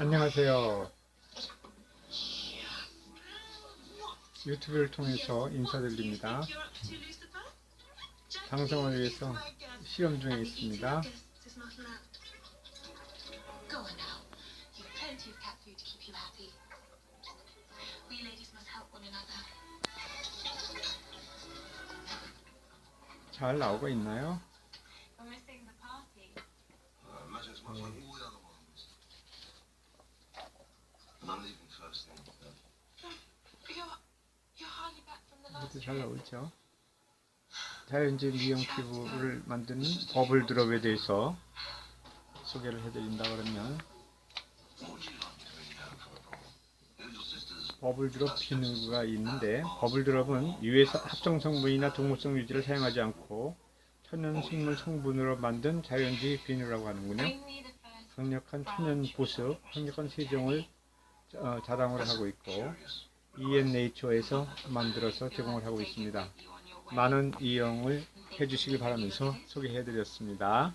안녕하세요. 유튜브를 통해서 인사드립니다. 방송을 위해서 실험 중에 있습니다. 잘 나오고 있나요? We're I'm leaving first thing. You're you're hardly back from the last 모두 잘 trip. 나오죠? 자연질 미용 피부를 만드는 버블 드롭에 대해서 소개를 해드린다 그러면 What would you like to for sister's. 버블 드롭 비누가 있는데 버블 드롭은 유해 합성 성분이나 동물성 유지를 사용하지 않고 천연 식물 성분으로 만든 자연지 비누라고 하는군요. We need a first. 강력한 천연 보습, 강력한 세정을 어, 자랑을 하고 있고. ENNature에서 만들어서 제공을 하고 있습니다. 많은 이용을 해주시기 바라면서 소개해드렸습니다.